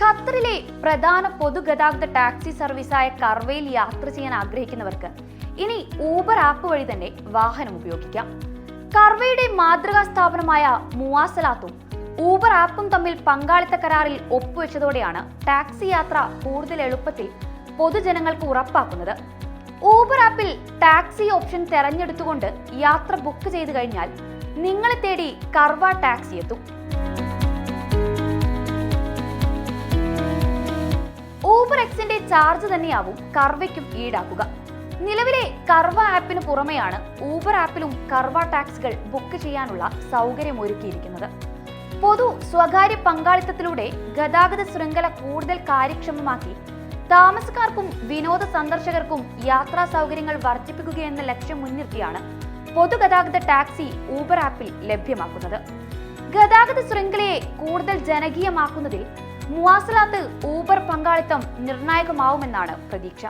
ഖത്തറിലെ പ്രധാന പൊതുഗതാഗത ടാക്സി സർവീസായ കർവയിൽ യാത്ര ചെയ്യാൻ ആഗ്രഹിക്കുന്നവർക്ക് ഇനി ഊബർ ആപ്പ് വഴി തന്നെ വാഹനം ഉപയോഗിക്കാം. കർവയുടെ മാതൃകാ സ്ഥാപനമായ മുവാസലാത്തും ഊബർ ആപ്പും തമ്മിൽ പങ്കാളിത്ത കരാറിൽ ഒപ്പുവെച്ചതോടെയാണ് ടാക്സി യാത്ര കൂടുതൽ എളുപ്പത്തിൽ പൊതുജനങ്ങൾക്ക് ഉറപ്പാക്കുന്നത്. ഊബർ ആപ്പിൽ ടാക്സി ഓപ്ഷൻ തെരഞ്ഞെടുത്തുകൊണ്ട് യാത്ര ബുക്ക് ചെയ്തു കഴിഞ്ഞാൽ നിങ്ങളെ തേടി കർവ ടാക്സി എത്തും. ചാർജ് തന്നെയാവും കർവയ്ക്കും ഈടാക്കുക. നിലവിലെ കർവ ആപ്പിന് പുറമെയാണ് ഊബർ ആപ്പിലും കർവ ടാക്സികൾ ബുക്ക് ചെയ്യാനുള്ള സൗകര്യം ഒരുക്കിയിരിക്കുന്നത് പൊതു സ്വകാര്യ പങ്കാളിത്തത്തിലൂടെ ഗതാഗത ശൃംഖല കൂടുതൽ കാര്യക്ഷമമാക്കി താമസക്കാർക്കും വിനോദ സന്ദർശകർക്കും യാത്രാ സൗകര്യങ്ങൾ വർദ്ധിപ്പിക്കുകയെന്ന ലക്ഷ്യം മുൻനിർത്തിയാണ് പൊതുഗതാഗത ടാക്സി ഊബർ ആപ്പിൽ ലഭ്യമാക്കുന്നത്. ഗതാഗത ശൃംഖലയെ കൂടുതൽ ജനകീയമാക്കുന്നതിൽ മുവാസലാത്ത് ഊബർ പങ്കാളിത്തം നിർണായകമാവുമെന്നാണ് പ്രതീക്ഷ.